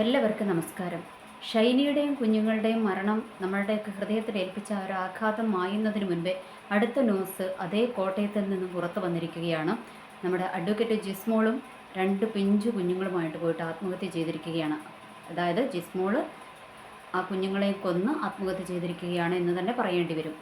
എല്ലാവർക്കും നമസ്കാരം. ഷൈനിയുടെയും കുഞ്ഞുങ്ങളുടെയും മരണം നമ്മളുടെയൊക്കെ ഹൃദയത്തിൽ ഏൽപ്പിച്ച ഒരു ആഘാതം മായുന്നതിന് മുൻപേ അടുത്ത ന്യൂസ് അതേ കോട്ടയത്തിൽ നിന്നും പുറത്തു വന്നിരിക്കുകയാണ്. നമ്മുടെ അഡ്വക്കേറ്റ് ജിസ്മോളും രണ്ട് പിഞ്ചു കുഞ്ഞുങ്ങളുമായിട്ട് പോയിട്ട് ആത്മഹത്യ ചെയ്തിരിക്കുകയാണ്. അതായത് ജിസ്മോൾ ആ കുഞ്ഞുങ്ങളെയും കൊന്ന് ആത്മഹത്യ ചെയ്തിരിക്കുകയാണ് എന്ന് തന്നെ പറയേണ്ടി വരും.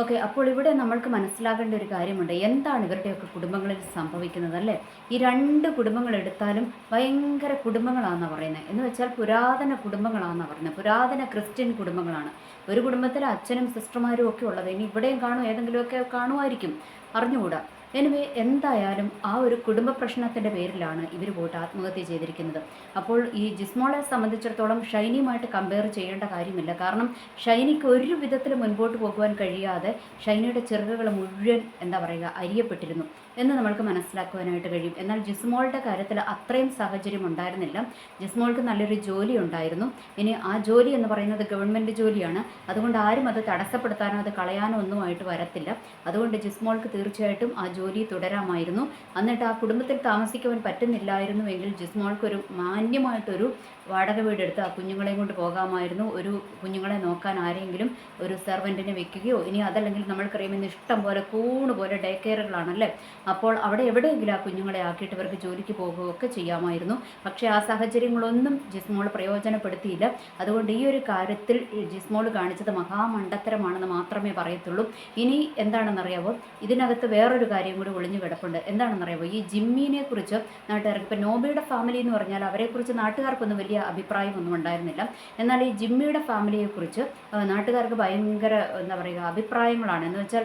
ഓക്കെ അപ്പോൾ ഇവിടെ നമ്മൾക്ക് മനസ്സിലാകേണ്ട ഒരു കാര്യമുണ്ട്. എന്താണ് ഇവരുടെയൊക്കെ കുടുംബങ്ങളിൽ സംഭവിക്കുന്നത് അല്ലേ? ഈ രണ്ട് കുടുംബങ്ങൾ എടുത്താലും ഭയങ്കര കുടുംബങ്ങളാണെന്നാണ് പറയുന്നത്. എന്ന് വെച്ചാൽ പുരാതന കുടുംബങ്ങളാണെന്നാണ് പറയുന്നത്. പുരാതന ക്രിസ്ത്യൻ കുടുംബങ്ങളാണ്. ഒരു കുടുംബത്തിൽ അച്ഛനും സിസ്റ്റർമാരും ഒക്കെ ഉള്ളത്. ഇനി ഇവിടെയും കാണും ഏതെങ്കിലുമൊക്കെ കാണുമായിരിക്കും. അറിഞ്ഞുകൂടാ. എനിവേ എന്തായാലും ആ ഒരു കുടുംബ പ്രശ്നത്തിന്റെ പേരിലാണ് ഇവർ പോയിട്ട് ആത്മഹത്യ ചെയ്തിരിക്കുന്നത്. അപ്പോൾ ഈ ജിസ്മോളെ സംബന്ധിച്ചിടത്തോളം ഷൈനിയുമായിട്ട് കമ്പയർ ചെയ്യേണ്ട കാര്യമില്ല. കാരണം ഷൈനിക്ക് ഒരു വിധത്തിൽ മുൻപോട്ട് പോകുവാൻ കഴിയാതെ ഷൈനിയുടെ ചിറകുകൾ മുഴുവൻ എന്താ പറയുക അരിയപ്പെട്ടിരുന്നു എന്ന് നമ്മൾക്ക് മനസ്സിലാക്കുവാനായിട്ട് കഴിയും. എന്നാൽ ജിസ്മോളുടെ കാര്യത്തിൽ അത്രയും സാഹചര്യം ഉണ്ടായിരുന്നില്ല. ജിസ്മോൾക്ക് നല്ലൊരു ജോലി ഉണ്ടായിരുന്നു. ഇനി ആ ജോലി എന്ന് പറയുന്നത് ഗവൺമെന്റ് ജോലിയാണ്. അതുകൊണ്ട് ആരും അത് തടസ്സപ്പെടുത്താനോ അത് കളയാനോ ഒന്നുമായിട്ട് വരത്തില്ല. അതുകൊണ്ട് ജിസ്മോൾക്ക് തീർച്ചയായിട്ടും ആ ജോലി തുടരാമായിരുന്നു. എന്നിട്ട് ആ കുടുംബത്തിൽ താമസിക്കുവാൻ പറ്റുന്നില്ലായിരുന്നു എങ്കിൽ ജിസ്മോൾക്കൊരു മാന്യമായിട്ടൊരു വാടക വീടെടുത്ത് ആ കുഞ്ഞുങ്ങളെയും കൊണ്ട് പോകാമായിരുന്നു. ഒരു കുഞ്ഞുങ്ങളെ നോക്കാൻ ആരെങ്കിലും ഒരു സെർവന്റിനെ വെക്കുകയോ ഇനി അതല്ലെങ്കിൽ നമ്മൾക്കറിയാം ഇന്ന് ഇഷ്ടം പോലെ കൂണ് പോലെ ഡേ കെയറുകളാണല്ലേ അപ്പോൾ അവിടെ എവിടെയെങ്കിലും ആ കുഞ്ഞുങ്ങളെ ആക്കിയിട്ട് ഇവർക്ക് ജോലിക്ക് പോകുകയൊക്കെ ചെയ്യാമായിരുന്നു. പക്ഷേ ആ സാഹചര്യങ്ങളൊന്നും ജിസ്മോൾ പ്രയോജനപ്പെടുത്തിയില്ല. അതുകൊണ്ട് ഈ ഒരു കാര്യത്തിൽ ജിസ്മോൾ കാണിച്ചത് മഹാമണ്ടത്തരമാണെന്ന് മാത്രമേ പറയത്തുള്ളൂ. ഇനി എന്താണെന്നറിയാവോ? ഇതിനകത്ത് വേറൊരു കാര്യം കൂടി ഒളിഞ്ഞു കിടപ്പുണ്ട്. എന്താണെന്നറിയാവോ? ഈ ജിമ്മിനെ കുറിച്ച് നാട്ടുകാർക്ക് ഇപ്പോൾ നോബിയുടെ ഫാമിലി എന്ന് പറഞ്ഞാൽ അവരെക്കുറിച്ച് നാട്ടുകാർക്കൊന്നും വലിയ അഭിപ്രായമൊന്നും ഉണ്ടായിരുന്നില്ല. എന്നാൽ ഈ ജിമ്മിയുടെ ഫാമിലിയെക്കുറിച്ച് കുറിച്ച് നാട്ടുകാർക്ക് ഭയങ്കര എന്താ പറയുക അഭിപ്രായങ്ങളാണ്. എന്ന് വെച്ചാൽ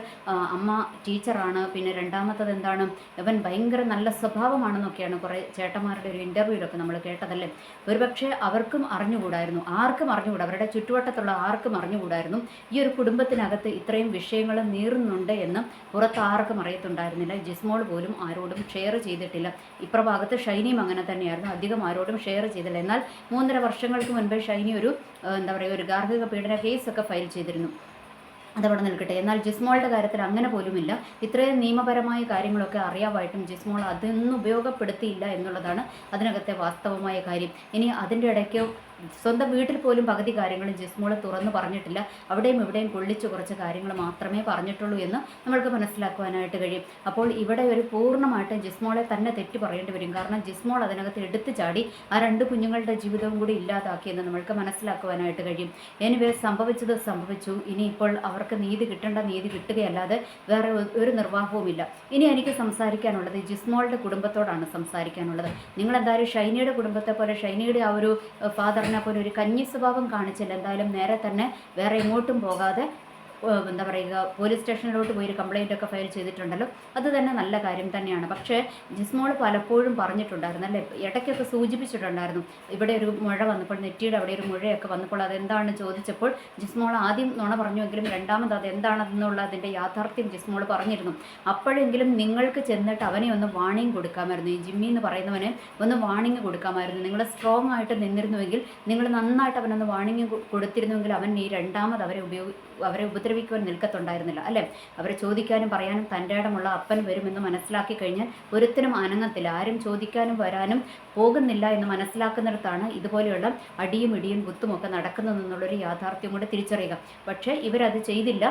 അമ്മ ടീച്ചറാണ് പിന്നെ രണ്ടാമത്തത് എന്താണ്? ഇവൻ ഭയങ്കര നല്ല സ്വഭാവമാണെന്നൊക്കെയാണ് കുറേ ചേട്ടന്മാരുടെ ഒരു ഇന്റർവ്യൂലൊക്കെ നമ്മൾ കേട്ടതല്ലേ? ഒരുപക്ഷെ അവർക്കും അറിഞ്ഞുകൂടായിരുന്നു. ആർക്കും അറിഞ്ഞുകൂടാ? അവരുടെ ചുറ്റുവട്ടത്തുള്ള ആർക്കും അറിഞ്ഞുകൂടായിരുന്നു ഈ ഒരു കുടുംബത്തിനകത്ത് ഇത്രയും വിഷയങ്ങൾ നീറുന്നുണ്ട് എന്ന് പുറത്ത് ആർക്കും അറിയത്തുണ്ടായിരുന്നില്ല. ജിസ്മോൾ പോലും ആരോടും ഷെയർ ചെയ്തിട്ടില്ല. ഇപ്രഭാഗത്ത് ഷൈനിയും അങ്ങനെ തന്നെയായിരുന്നു. അധികം ആരോടും ഷെയർ ചെയ്തില്ല. എന്നാൽ മൂന്നര വർഷങ്ങൾക്ക് മുൻപ് ഷൈനി ഒരു എന്താ പറയുക ഒരു ഗാർഹിക പീഡന കേസ് ഒക്കെ ഫയൽ ചെയ്തിരുന്നു. അതവിടെ നിൽക്കട്ടെ. എന്നാൽ ജിസ്മോളുടെ കാര്യത്തിൽ അങ്ങനെ പോലുമില്ല. ഇത്രയും നിയമപരമായ കാര്യങ്ങളൊക്കെ അറിയാമായിട്ടും ജിസ്മോൾ അതൊന്നും ഉപയോഗപ്പെടുത്തിയില്ല എന്നുള്ളതാണ് അതിനകത്തെ വാസ്തവമായ കാര്യം. ഇനി അതിന്റെ ഇടയ്ക്ക് സ്വന്തം വീട്ടിൽ പോലും പകുതി കാര്യങ്ങളും ജിസ്മോളെ തുറന്നു പറഞ്ഞിട്ടില്ല. അവിടെയും ഇവിടെയും പൊള്ളിച്ചു കുറച്ച് കാര്യങ്ങൾ മാത്രമേ പറഞ്ഞിട്ടുള്ളൂ എന്ന് നമ്മൾക്ക് മനസ്സിലാക്കുവാനായിട്ട് കഴിയും. അപ്പോൾ ഇവിടെ ഒരു പൂർണമായിട്ട് ജിസ്മോളെ തന്നെ തെറ്റി പറയേണ്ടി വരും. കാരണം ജിസ്മോൾ അതിനകത്ത് എടുത്തു ചാടി ആ രണ്ട് കുഞ്ഞുങ്ങളുടെ ജീവിതവും കൂടി ഇല്ലാതാക്കിയെന്ന് നമ്മൾക്ക് മനസ്സിലാക്കുവാനായിട്ട് കഴിയും. എനിവേ സംഭവിച്ചത് സംഭവിച്ചു. ഇനിയിപ്പോൾ അവർക്ക് നീതി കിട്ടേണ്ട നീതി കിട്ടുകയല്ലാതെ വേറെ ഒരു നിർവാഹവുമില്ല. ഇനി എനിക്ക് സംസാരിക്കാനുള്ളത് ജിസ്മോളുടെ കുടുംബത്തോടാണ് സംസാരിക്കാനുള്ളത്. നിങ്ങൾ എന്തായാലും ഷൈനിയുടെ കുടുംബത്തെ പോലെ ഷൈനിയുടെ ആ ഒരു ഫാദറിനെ പോലെ ഒരു കഞ്ഞി സ്വഭാവം കാണിച്ചില്ല. എന്തായാലും നേരെ തന്നെ വേറെ എങ്ങോട്ടും പോകാതെ എന്താ പറയുക പോലീസ് സ്റ്റേഷനിലോട്ട് പോയി ഒരു കംപ്ലൈന്റ് ഒക്കെ ഫയൽ ചെയ്തിട്ടുണ്ടല്ലോ. അത് തന്നെ നല്ല കാര്യം തന്നെയാണ്. പക്ഷേ ജിസ്മോൾ പലപ്പോഴും പറഞ്ഞിട്ടുണ്ടായിരുന്നു അല്ലേ? ഇടയ്ക്കൊക്കെ സൂചിപ്പിച്ചിട്ടുണ്ടായിരുന്നു ഇവിടെ ഒരു മുഴ വന്നപ്പോൾ നെറ്റിയുടെ അവിടെ ഒരു മുഴയൊക്കെ വന്നപ്പോൾ അതെന്താണെന്ന് ചോദിച്ചപ്പോൾ ജിസ്മോൾ ആദ്യം നുണ പറഞ്ഞുവെങ്കിലും രണ്ടാമത് അത് എന്താണെന്നുള്ള അതിന്റെ യാഥാർത്ഥ്യം ജിസ്മോൾ പറഞ്ഞിരുന്നു. അപ്പോഴെങ്കിലും നിങ്ങൾക്ക് ചെന്നിട്ട് അവനെ ഒന്ന് വാണിംഗ് കൊടുക്കാമായിരുന്നു. ഈ ജിമ്മി എന്ന് പറയുന്നവന് ഒന്ന് വാണിംഗ് കൊടുക്കാമായിരുന്നു. നിങ്ങൾ സ്ട്രോങ് ആയിട്ട് നിന്നിരുന്നുവെങ്കിൽ നിങ്ങൾ നന്നായിട്ട് അവനൊന്ന് വാണിംഗ് കൊടുത്തിരുന്നുവെങ്കിൽ അവൻ ഈ രണ്ടാമത് അവരെ ഉപയോഗി അവരെ ഉപദ്രവിക്കുവാൻ നിൽക്കത്തുണ്ടായിരുന്നില്ല അല്ലേ? അവരെ ചോദിക്കാനും പറയാനും തന്റെ ഇടമുള്ള അപ്പൻ വരുമെന്ന് മനസ്സിലാക്കി കഴിഞ്ഞാൽ ഒരുത്തിനും അനങ്ങത്തില്ല. ആരും ചോദിക്കാനും വരാനും പോകുന്നില്ല എന്ന് മനസ്സിലാക്കുന്നിടത്താണ് ഇതുപോലെയുള്ള അടിയും ഇടിയും കുത്തുമൊക്കെ നടക്കുന്നതെന്നുള്ളൊരു യാഥാർത്ഥ്യം കൂടെ തിരിച്ചറിയുക. പക്ഷേ ഇവരത് ചെയ്തില്ല.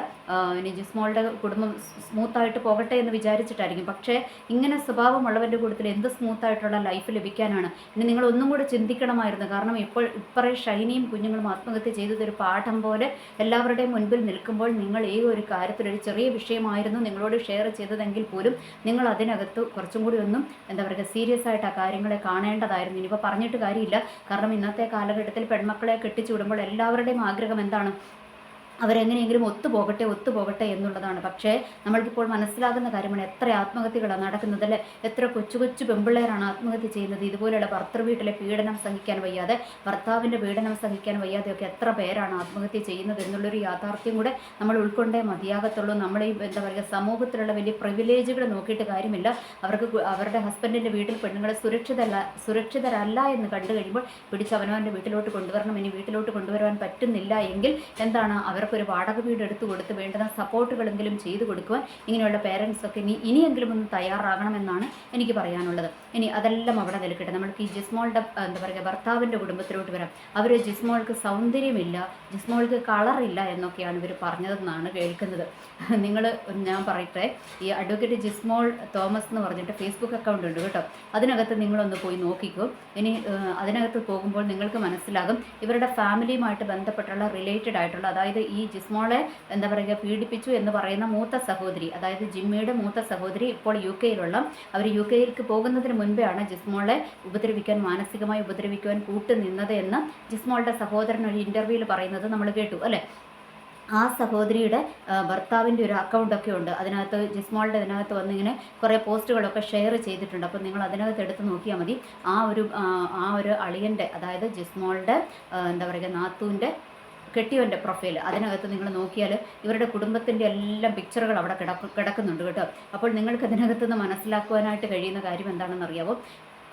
ജിസ്മോളുടെ കുടുംബം സ്മൂത്തായിട്ട് പോകട്ടെ എന്ന് വിചാരിച്ചിട്ടായിരിക്കും. പക്ഷേ ഇങ്ങനെ സ്വഭാവമുള്ളവരുടെ കൂട്ടത്തിൽ എന്ത് സ്മൂത്തായിട്ടുള്ള ലൈഫ് ലഭിക്കാനാണ്? ഇനി നിങ്ങൾ ഒന്നും കൂടെ ചിന്തിക്കണമായിരുന്നു. കാരണം ഇപ്പോൾ ഇപ്പറേ ഷൈനിയും കുഞ്ഞുങ്ങളും ആത്മഹത്യ ചെയ്തതൊരു പാഠം പോലെ എല്ലാവരുടെയും മുൻപിൽ നിൽക്കുമ്പോൾ നിങ്ങൾ ഈ ഒരു കാര്യത്തിൽ ഒരു ചെറിയ വിഷയമായിരുന്നു നിങ്ങളോട് ഷെയർ ചെയ്തതെങ്കിൽ പോലും നിങ്ങൾ അതിനകത്ത് കുറച്ചും കൂടി ഒന്നും എന്താ പറയുക സീരിയസ് ആയിട്ട് ആ കാര്യങ്ങളെ കാണേണ്ടതായിരുന്നു. ഇനിയിപ്പോൾ പറഞ്ഞിട്ട് കാര്യമില്ല. കാരണം ഇന്നത്തെ കാലഘട്ടത്തിൽ പെൺമക്കളെ കെട്ടിച്ചു വിടുമ്പോൾ എല്ലാവരുടെയും ആഗ്രഹം എന്താണ്? അവരെങ്ങനെയെങ്കിലും ഒത്തുപോകട്ടെ ഒത്തുപോകട്ടെ എന്നുള്ളതാണ്. പക്ഷേ നമ്മൾക്കിപ്പോൾ മനസ്സിലാകുന്ന കാര്യമാണ് എത്ര ആത്മഹത്യകളാണ് നടക്കുന്നത് അല്ലേ? എത്ര കൊച്ചു കൊച്ചു പെമ്പിള്ളേരാണ് ആത്മഹത്യ ചെയ്യുന്നത് ഇതുപോലെയുള്ള ഭർത്തൃ വീട്ടിലെ പീഡനം സഹിക്കാൻ വയ്യാതെ ഭർത്താവിന്റെ പീഡനം സഹിക്കാൻ വയ്യാതെ ഒക്കെ എത്ര പേരാണ് ആത്മഹത്യ ചെയ്യുന്നത് എന്നുള്ളൊരു യാഥാർത്ഥ്യം കൂടെ നമ്മൾ ഉൾക്കൊണ്ടേ മതിയാകത്തുള്ളൂ. നമ്മൾ ഈ എന്താ പറയുക സമൂഹത്തിലുള്ള വലിയ പ്രിവിലേജുകൾ നോക്കിയിട്ട് കാര്യമില്ല. അവർക്ക് അവരുടെ ഹസ്ബൻഡിന്റെ വീട്ടിൽ പെണ്ണുങ്ങളെ സുരക്ഷിതല്ല സുരക്ഷിതരല്ല എന്ന് കണ്ടു കഴിയുമ്പോൾ പിടിച്ച് അവനവന്റെ വീട്ടിലോട്ട് കൊണ്ടുവരണം. ഇനി വീട്ടിലോട്ട് കൊണ്ടുവരാൻ പറ്റുന്നില്ല എങ്കിൽ എന്താണ് അവർ അവർക്ക് ഒരു വാടക വീട് എടുത്തു കൊടുത്ത് വേണ്ടുന്ന സപ്പോർട്ടുകളെങ്കിലും ചെയ്തു കൊടുക്കുവാൻ ഇങ്ങനെയുള്ള പേരൻസൊക്കെ ഇനി ഇനിയെങ്കിലും ഒന്ന് തയ്യാറാകണമെന്നാണ് എനിക്ക് പറയാനുള്ളത്. ഇനി അതെല്ലാം അവിടെ നിൽക്കട്ടെ. നമ്മൾക്ക് ഈ ജിസ്മോളുടെ എന്താ പറയുക ഭർത്താവിന്റെ കുടുംബത്തിലോട്ട് വരാം. അവർ ജിസ്മോൾക്ക് സൗന്ദര്യമില്ല ജിസ്മോൾക്ക് കളറില്ല എന്നൊക്കെയാണ് ഇവർ പറഞ്ഞതെന്നാണ് കേൾക്കുന്നത്. നിങ്ങൾ ഞാൻ പറയട്ടെ ഈ അഡ്വക്കേറ്റ് ജിസ്മോൾ തോമസ് എന്ന് പറഞ്ഞിട്ട് ഫേസ്ബുക്ക് അക്കൗണ്ട് ഉണ്ട് കേട്ടോ. അതിനകത്ത് നിങ്ങളൊന്ന് പോയി നോക്കിക്കോ. ഇനി അതിനകത്ത് പോകുമ്പോൾ നിങ്ങൾക്ക് മനസ്സിലാകും ഇവരുടെ ഫാമിലിയുമായിട്ട് ബന്ധപ്പെട്ടുള്ള റിലേറ്റഡ് ആയിട്ടുള്ള അതായത് ഈ ജിസ്മോളെ എന്താ പറയുക പീഡിപ്പിച്ചു എന്ന് പറയുന്ന മൂത്ത സഹോദരി അതായത് ജിമ്മിയുടെ മൂത്ത സഹോദരി ഇപ്പോൾ യു കെയിലുള്ള അവർ യു കെയിലേക്ക് പോകുന്നതിന് മുൻപെയാണ് ജിസ്മോളെ ഉപദ്രവിക്കാൻ മാനസികമായി ഉപദ്രവിക്കുവാൻ കൂട്ടുനിന്നത് എന്ന് ജിസ്മോളുടെ സഹോദരൻ ഒരു ഇന്റർവ്യൂവിൽ പറയുന്നത് നമ്മൾ കേട്ടു അല്ലേ? ആ സഹോദരിയുടെ ഭർത്താവിന്റെ ഒരു അക്കൗണ്ടൊക്കെ ഉണ്ട്. അതിനകത്ത് ജിസ്മോളുടെ അതിനകത്ത് വന്നിങ്ങനെ കുറേ പോസ്റ്റുകളൊക്കെ ഷെയർ ചെയ്തിട്ടുണ്ട്. അപ്പോൾ നിങ്ങൾ അതിനകത്ത് എടുത്ത് നോക്കിയാൽ മതി. ആ ഒരു ആ, ഒരു അളിയന്റെ അതായത് ജിസ്മോളുടെ എന്താ പറയുക നാത്തൂന്റെ കെട്ടിയവന്റെ പ്രൊഫൈൽ അതിനകത്ത് നിങ്ങൾ നോക്കിയാൽ ഇവരുടെ കുടുംബത്തിന്റെ എല്ലാം പിക്ചറുകൾ അവിടെ കിടക്ക് കിടക്കുന്നുണ്ട് കേട്ടോ. അപ്പോൾ നിങ്ങൾക്ക് അതിനകത്ത് നിന്ന് മനസ്സിലാക്കുവാനായിട്ട് കഴിയുന്ന കാര്യം എന്താണെന്ന് അറിയാമോ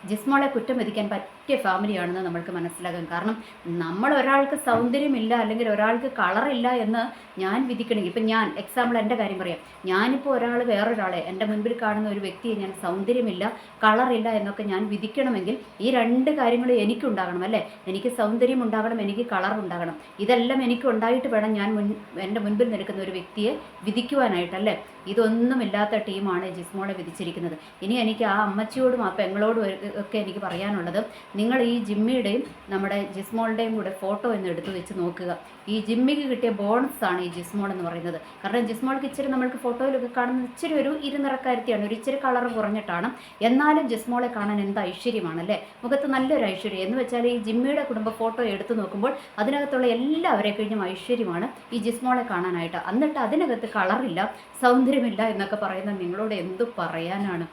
ജിസ്മോളെ കുറ്റം വിധിക്കാൻ പറ്റിയ ഫാമിലിയാണെന്ന് നമ്മൾക്ക് മനസ്സിലാകും. കാരണം നമ്മൾ ഒരാൾക്ക് സൗന്ദര്യമില്ല അല്ലെങ്കിൽ ഒരാൾക്ക് കളറില്ല എന്ന് ഞാൻ വിധിക്കണമെങ്കിൽ ഇപ്പം ഞാൻ എക്സാമ്പിൾ എന്റെ കാര്യം പറയാം. ഞാനിപ്പോൾ ഒരാൾ വേറൊരാളെ എന്റെ മുൻപിൽ കാണുന്ന ഒരു വ്യക്തിയെ ഞാൻ സൗന്ദര്യമില്ല കളറില്ല എന്നൊക്കെ ഞാൻ വിധിക്കണമെങ്കിൽ ഈ രണ്ട് കാര്യങ്ങളും എനിക്കുണ്ടാകണം അല്ലേ? എനിക്ക് സൗന്ദര്യം ഉണ്ടാകണം എനിക്ക് കളർ ഉണ്ടാകണം. ഇതെല്ലാം എനിക്ക് ഉണ്ടായിട്ട് വേണം ഞാൻ മുൻ എന്റെ മുൻപിൽ നിൽക്കുന്ന ഒരു വ്യക്തിയെ വിധിക്കുവാനായിട്ടല്ലേ ഇതൊന്നുമില്ലാത്ത ടീമാണ് ജിസ്മോളെ വിധിച്ചിരിക്കുന്നത്. ഇനി എനിക്ക് ആ അമ്മച്ചിയോടും ആ പെങ്ങളോടും ഒക്കെ എനിക്ക് പറയാനുള്ളത് നിങ്ങൾ ഈ ജിമ്മിയുടെയും നമ്മുടെ ജിസ്മോളുടെയും കൂടെ ഫോട്ടോ ഒന്ന് എടുത്തു വെച്ച് നോക്കുക. ഈ ജിമ്മിക്ക് കിട്ടിയ ബോണസ് ആണ് ഈ ജിസ്മോൾ എന്ന് പറയുന്നത്. കാരണം ജിസ്മോൾക്ക് ഇച്ചിരി നമ്മൾക്ക് ഫോട്ടോയിലൊക്കെ കാണുന്നത് ഇച്ചിരി ഒരു ഇരുനിറക്കാരത്തിയാണ് ഒരു ഇച്ചിരി കളർ കുറഞ്ഞിട്ടാണ്. എന്നാലും ജിസ്മോളെ കാണാൻ എന്ത് ഐശ്വര്യമാണ് അല്ലേ മുഖത്ത് നല്ലൊരു ഐശ്വര്യം. എന്ന് വെച്ചാൽ ഈ ജിമ്മിയുടെ കുടുംബ ഫോട്ടോ എടുത്തു നോക്കുമ്പോൾ അതിനകത്തുള്ള എല്ലാവരെ കഴിഞ്ഞും ഐശ്വര്യമാണ് ഈ ജിസ്മോളെ കാണാനായിട്ട്. എന്നിട്ട് അതിനകത്ത് കളറില്ല സൗന്ദര്യമില്ല എന്നൊക്കെ പറയുന്ന നിങ്ങളോട് എന്തു പറയാനാണ്?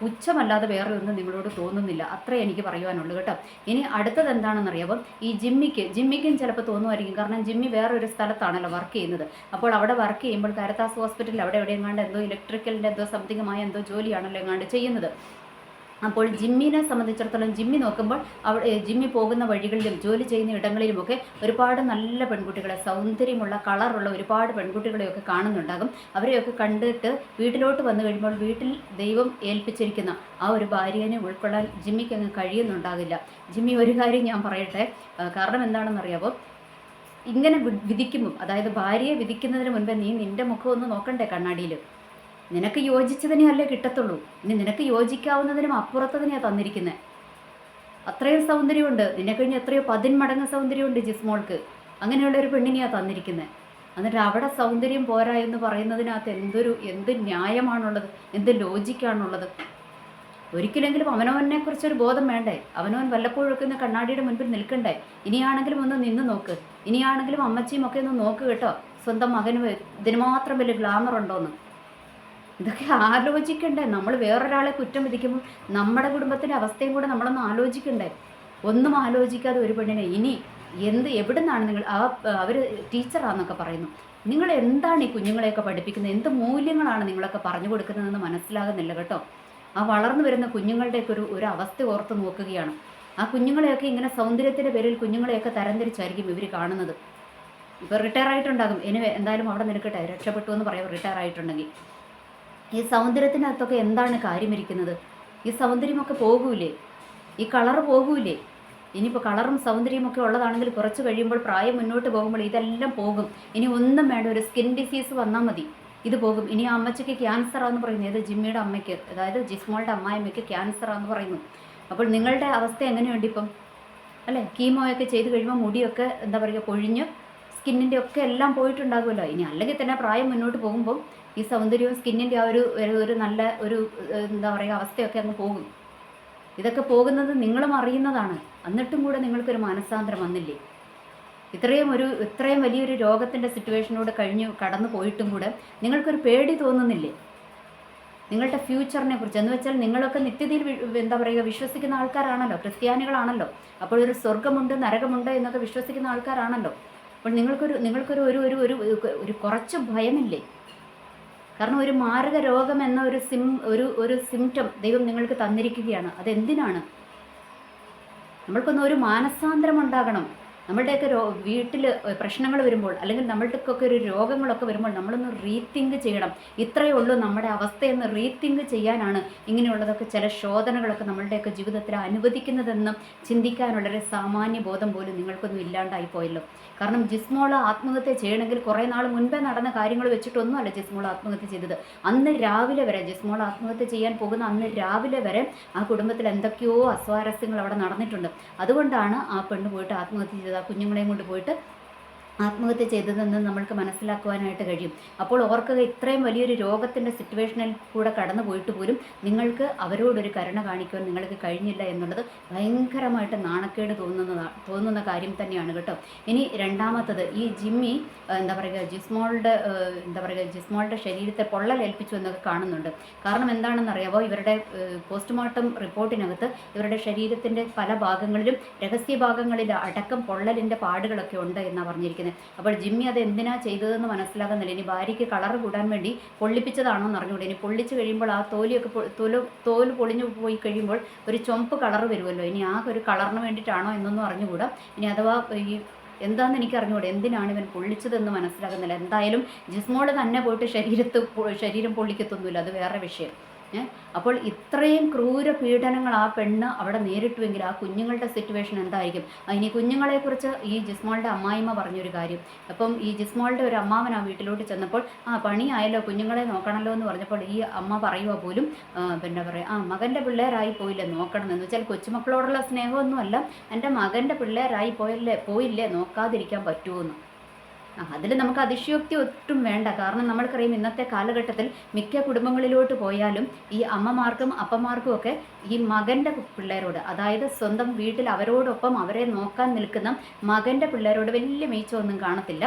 പുച്ഛമല്ലാതെ വേറെ ഒന്നും നിങ്ങളോട് തോന്നുന്നില്ല. അത്രേ എനിക്ക് പറയുവാനുള്ളൂ കേട്ടോ. ഇനി അടുത്തത് എന്താണെന്നറിയാമോ ഈ ജിമ്മിക്ക് ജിമ്മിക്കും ചിലപ്പോൾ തോന്നുമായിരിക്കും. കാരണം ജിമ്മി വേറെ ഒരു സ്ഥലത്താണല്ലോ വർക്ക് ചെയ്യുന്നത്. അപ്പോൾ അവിടെ വർക്ക് ചെയ്യുമ്പോൾ കാരത്താസ് ഹോസ്പിറ്റലിൽ അവിടെ എവിടെയെങ്ങാണ്ട് എന്തോ ഇലക്ട്രിക്കലിന്റെ എന്തോ സംതിങ്ങമായ എന്തോ ജോലിയാണല്ലോ എങ്ങാണ്ട് ചെയ്യുന്നത്. അപ്പോൾ ജിമ്മിനെ സംബന്ധിച്ചിടത്തോളം ജിമ്മി നോക്കുമ്പോൾ അവിടെ ജിമ്മി പോകുന്ന വഴികളിലും ജോലി ചെയ്യുന്ന ഇടങ്ങളിലുമൊക്കെ ഒരുപാട് നല്ല പെൺകുട്ടികളെ സൗന്ദര്യമുള്ള കളറുള്ള ഒരുപാട് പെൺകുട്ടികളെയൊക്കെ കാണുന്നുണ്ടാകും. അവരെയൊക്കെ കണ്ടിട്ട് വീട്ടിലോട്ട് വന്നു കഴിയുമ്പോൾ വീട്ടിൽ ദൈവം ഏൽപ്പിച്ചിരിക്കുന്ന ആ ഒരു ഭാര്യനെ ഉൾക്കൊള്ളാൻ ജിമ്മിക്ക് അങ്ങ് കഴിയുന്നുണ്ടാകില്ല. ജിമ്മി ഒരു കാര്യം ഞാൻ പറയട്ടെ. കാരണം എന്താണെന്നറിയാമോ ഇങ്ങനെ വിധിക്കുമ്പോൾ വിധിക്കുമ്പം അതായത് ഭാര്യയെ വിധിക്കുന്നതിന് മുൻപേ നീ നിന്റെ മുഖം ഒന്ന് നോക്കണ്ടേ കണ്ണാടിയിൽ നിനക്ക് യോജിച്ചതിനെ അല്ലേ കിട്ടത്തുള്ളൂ. ഇനി നിനക്ക് യോജിക്കാവുന്നതിനും അപ്പുറത്തതിനെയാണ് തന്നിരിക്കുന്നത് അത്രയും സൗന്ദര്യമുണ്ട്. നിന്നെ കഴിഞ്ഞ് എത്രയോ പതിന്മടങ്ങ് സൗന്ദര്യമുണ്ട് ജിസ്മോൾക്ക്. അങ്ങനെയുള്ള ഒരു പെണ്ണിനെയാണ് തന്നിരിക്കുന്നത് എന്നിട്ട് അവിടെ സൗന്ദര്യം പോരാ എന്ന് പറയുന്നതിനകത്ത് എന്തൊരു എന്ത് ന്യായമാണുള്ളത് എന്ത് ലോജിക്കാണുള്ളത്. ഒരിക്കലെങ്കിലും അവനവനെ കുറിച്ചൊരു ബോധം വേണ്ടേ? അവനവൻ വല്ലപ്പോഴൊക്കെ ഒന്ന് കണ്ണാടിയുടെ മുൻപിൽ നിൽക്കണ്ടേ? ഇനിയാണെങ്കിലും ഒന്ന് നിന്ന് നോക്ക്. ഇനിയാണെങ്കിലും അമ്മച്ചിയും ഒക്കെ ഒന്ന് നോക്ക് കേട്ടോ. സ്വന്തം മകന് ഇതിന് മാത്രം വലിയ ഗ്ലാമർ ഉണ്ടോന്ന്. ഇതൊക്കെ ആലോചിക്കണ്ടേ? നമ്മൾ വേറൊരാളെ കുറ്റം വിധിക്കുമ്പോൾ നമ്മുടെ കുടുംബത്തിന്റെ അവസ്ഥയും കൂടെ നമ്മളൊന്ന് ആലോചിക്കണ്ടേ? ഒന്നും ആലോചിക്കാതെ ഒരു പെണ്ണിനെ ഇനി എന്ത് എവിടെ നിന്നാണ് നിങ്ങൾ ആ അവർ ടീച്ചറാന്നൊക്കെ പറയുന്നു. നിങ്ങൾ എന്താണ് ഈ കുഞ്ഞുങ്ങളെയൊക്കെ പഠിപ്പിക്കുന്നത്? എന്ത് മൂല്യങ്ങളാണ് നിങ്ങളൊക്കെ പറഞ്ഞു കൊടുക്കുന്നതെന്ന് മനസ്സിലാകുന്നില്ല കേട്ടോ. ആ വളർന്നു വരുന്ന കുഞ്ഞുങ്ങളുടെയൊക്കെ ഒരു ഒരു അവസ്ഥ ഓർത്ത് നോക്കുകയാണ്. ആ കുഞ്ഞുങ്ങളെയൊക്കെ ഇങ്ങനെ സൗന്ദര്യത്തിന്റെ പേരിൽ കുഞ്ഞുങ്ങളെയൊക്കെ തരംതിരിച്ചായിരിക്കും ഇവർ കാണുന്നത്. ഇപ്പോൾ റിട്ടയർ ആയിട്ടുണ്ടാകും ഇനി എന്തായാലും അവിടെ നിൽക്കട്ടെ രക്ഷപ്പെട്ടു എന്ന് പറയാം. റിട്ടയർ ആയിട്ടുണ്ടെങ്കിൽ ഈ സൗന്ദര്യത്തിനകത്തൊക്കെ എന്താണ് കാര്യമിരിക്കുന്നത്? ഈ സൗന്ദര്യമൊക്കെ പോകൂലേ? ഈ കളർ പോകൂലേ? ഇനിയിപ്പോൾ കളറും സൗന്ദര്യമൊക്കെ ഉള്ളതാണെങ്കിൽ കുറച്ച് കഴിയുമ്പോൾ പ്രായം മുന്നോട്ട് പോകുമ്പോൾ ഇതെല്ലാം പോകും. ഇനി ഒന്നും വേണ്ട ഒരു സ്കിൻ ഡിസീസ് വന്നാൽ മതി. ഇത് പോകും. ഇനി ക്യാൻസർ ക്യാൻസറാന്ന് പറയുന്നു. ഏത് ജിമ്മിയുടെ അമ്മയ്ക്ക്? അതായത് ജിസ്മോളുടെ അമ്മായിമ്മയ്ക്ക് ക്യാൻസറാന്ന് പറയുന്നു. അപ്പോൾ നിങ്ങളുടെ അവസ്ഥ എങ്ങനെയുണ്ട് ഇപ്പം? അല്ലേ? കീമോയൊക്കെ ചെയ്ത് കഴിയുമ്പോൾ മുടിയൊക്കെ എന്താ പറയുക പൊഴിഞ്ഞ് സ്കിന്നിന്റെ ഒക്കെ എല്ലാം പോയിട്ടുണ്ടാകുമല്ലോ. ഇനി അല്ലെങ്കിൽ തന്നെ പ്രായം മുന്നോട്ട് പോകുമ്പോൾ ഈ സൗന്ദര്യവും സ്കിന്നിന്റെ ആ ഒരു ഒരു- നല്ല ഒരു എന്താ പറയുക അവസ്ഥയൊക്കെ അങ്ങ് പോകും. ഇതൊക്കെ പോകുന്നത് നിങ്ങളും അറിയുന്നതാണ്. എന്നിട്ടും കൂടെ നിങ്ങൾക്കൊരു മാനസാന്തരം വന്നില്ലേ? ഇത്രയും ഒരു ഇത്രയും വലിയൊരു രോഗത്തിന്റെ സിറ്റുവേഷനോട് കഴിഞ്ഞു കടന്നു പോയിട്ടും കൂടെ നിങ്ങൾക്കൊരു പേടി തോന്നുന്നില്ലേ? നിങ്ങളുടെ ഫ്യൂച്ചറിനെ കുറിച്ച്. എന്ന് വെച്ചാൽ നിങ്ങളൊക്കെ നിത്യതയിൽ എന്താ പറയുക വിശ്വസിക്കുന്ന ആൾക്കാരാണല്ലോ. ക്രിസ്ത്യാനികളാണല്ലോ. അപ്പോൾ ഒരു സ്വർഗമുണ്ട് നരകമുണ്ട് എന്നൊക്കെ വിശ്വസിക്കുന്ന ആൾക്കാരാണല്ലോ. അപ്പോൾ നിങ്ങൾക്കൊരു നിങ്ങൾക്കൊരു ഒരു ഒരു ഒരു കുറച്ച് ഭയമില്ലേ? കാരണം ഒരു മാരക രോഗം എന്ന ഒരു സിം ഒരു ഒരു സിംറ്റം ദൈവം നിങ്ങൾക്ക് തന്നിരിക്കുകയാണ്. അതെന്തിനാണ്? നമ്മൾക്കൊന്ന് ഒരു മാനസാന്തരം ഉണ്ടാകണം. നമ്മളുടെയൊക്കെ രോ വീട്ടിൽ പ്രശ്നങ്ങൾ വരുമ്പോൾ അല്ലെങ്കിൽ നമ്മളുടെയൊക്കെ ഒരു രോഗങ്ങളൊക്കെ വരുമ്പോൾ നമ്മളൊന്ന് റീതിങ്ക് ചെയ്യണം. ഇത്രയേ ഉള്ളൂ നമ്മുടെ അവസ്ഥയെന്ന് റീതിങ്ക് ചെയ്യാനാണ് ഇങ്ങനെയുള്ളതൊക്കെ ചില ശോധനകളൊക്കെ നമ്മളുടെയൊക്കെ ജീവിതത്തിൽ അനുവദിക്കുന്നതെന്ന് ചിന്തിക്കാനുള്ളൊരു സാമാന്യ ബോധം പോലും നിങ്ങൾക്കൊന്നും ഇല്ലാണ്ടായി പോയല്ലോ. കാരണം ജിസ്മോള ആത്മഹത്യ ചെയ്യണമെങ്കിൽ കുറേ നാൾ മുൻപേ നടന്ന കാര്യങ്ങൾ വെച്ചിട്ടൊന്നുമല്ല ജിസ്മോള ആത്മഹത്യ ചെയ്തത്. അന്ന് രാവിലെ വരെ ജിസ്മോള ആത്മഹത്യ ചെയ്യാൻ പോകുന്ന അന്ന് രാവിലെ വരെ ആ കുടുംബത്തിൽ എന്തൊക്കെയോ അസ്വാരസ്യങ്ങൾ അവിടെ നടന്നിട്ടുണ്ട്. അതുകൊണ്ടാണ് ആ പെണ്ണ് പോയിട്ട് ആത്മഹത്യ കുഞ്ഞുങ്ങളെയും കൊണ്ട് പോയിട്ട് ആത്മഹത്യ ചെയ്തതെന്ന് നമ്മൾക്ക് മനസ്സിലാക്കുവാനായിട്ട് കഴിയും. അപ്പോൾ ഓർക്കുക ഇത്രയും വലിയൊരു രോഗത്തിന്റെ സിറ്റുവേഷനിൽ കൂടെ കടന്നു പോയിട്ട് പോലും നിങ്ങൾക്ക് അവരോടൊരു കരുണ കാണിക്കുവാൻ നിങ്ങൾക്ക് കഴിഞ്ഞില്ല എന്നുള്ളത് ഭയങ്കരമായിട്ട് നാണക്കേട് തോന്നുന്നതാണ് തോന്നുന്ന കാര്യം തന്നെയാണ് കേട്ടോ. ഇനി രണ്ടാമത്തത് ഈ ജിമ്മി എന്താ പറയുക ജിസ്മോളുടെ എന്താ പറയുക ജിസ്മോളുടെ ശരീരത്തെ പൊള്ളലേൽപ്പിച്ചു എന്നൊക്കെ കാണുന്നുണ്ട്. കാരണം എന്താണെന്ന് അറിയാവോ ഇവരുടെ പോസ്റ്റ്മോർട്ടം റിപ്പോർട്ടിനകത്ത് ഇവരുടെ ശരീരത്തിന്റെ പല ഭാഗങ്ങളിലും രഹസ്യ ഭാഗങ്ങളിൽ അടക്കം പൊള്ളലിന്റെ പാടുകളൊക്കെ ഉണ്ട് എന്നാണ് പറഞ്ഞിരിക്കുന്നത്. ഉപയോഗിക്കുന്നത് അപ്പോൾ ജിമ്മി അത് എന്തിനാ ചെയ്തതെന്ന് മനസ്സിലാകുന്നില്ല ഇനി ഭാര്യയ്ക്ക് കളർ കൂടാൻ വേണ്ടി പൊള്ളിപ്പിച്ചതാണോ എന്ന് അറിഞ്ഞുകൂടെ. ഇനി പൊള്ളിച്ച് കഴിയുമ്പോൾ ആ തോലിയൊക്കെ തോൽ തോൽ പൊളിഞ്ഞു പോയി കഴിയുമ്പോൾ ഒരു ചുമപ്പ് കളർ വരുമല്ലോ. ഇനി ആ ഒരു കളറിന് വേണ്ടിയിട്ടാണോ എന്നൊന്നും അറിഞ്ഞുകൂടാ. ഇനി അഥവാ ഈ എന്താണെന്ന് എനിക്ക് അറിഞ്ഞുകൂടെ. എന്തിനാണ് ഇവൻ പൊള്ളിച്ചതെന്ന് മനസ്സിലാകുന്നില്ല എന്തായാലും ജിസ്മോൾ തന്നെ പോയിട്ട് ശരീരത്ത് ശരീരം പൊള്ളിക്കത്തൊന്നുമില്ല. അത് വേറെ വിഷയം. അപ്പോൾ ഇത്രയും ക്രൂര പീഡനങ്ങൾ ആ പെണ്ണ് അവിടെ നേരിട്ടുവെങ്കിൽ ആ കുഞ്ഞുങ്ങളുടെ സിറ്റുവേഷൻ എന്തായിരിക്കും? ഇനി കുഞ്ഞുങ്ങളെക്കുറിച്ച് ഈ ജിസ്മോളുടെ അമ്മായിമ്മ പറഞ്ഞൊരു കാര്യം. അപ്പം ഈ ജിസ്മോളുടെ ഒരു അമ്മാവൻ ആ വീട്ടിലോട്ട് ചെന്നപ്പോൾ ആ പണിയായല്ലോ കുഞ്ഞുങ്ങളെ നോക്കണമല്ലോ എന്ന് പറഞ്ഞപ്പോൾ ഈ അമ്മ പറയുക പോലും പിന്നെ പറയാം ആ മകന്റെ പിള്ളേരായി പോയില്ലേ നോക്കണം എന്ന് വെച്ചാൽ കൊച്ചുമക്കളോടുള്ള സ്നേഹമൊന്നുമല്ല എന്റെ മകന്റെ പിള്ളേരായി പോയല്ലേ പോയില്ലേ നോക്കാതിരിക്കാൻ പറ്റുമോ അതിൽ നമുക്ക് അതിശയോക്തി ഒട്ടും വേണ്ട. കാരണം നമ്മൾക്കറിയാം ഇന്നത്തെ കാലഘട്ടത്തിൽ മിക്ക കുടുംബങ്ങളിലോട്ട് പോയാലും ഈ അമ്മമാർക്കും അപ്പമാർക്കും ഒക്കെ ഈ മകന്റെ പിള്ളേരോട് അതായത് സ്വന്തം വീട്ടിൽ അവരോടൊപ്പം അവരെ നോക്കാൻ നിൽക്കുന്ന മകന്റെ പിള്ളേരോട് വലിയ മീച്ചമൊന്നും കാണത്തില്ല.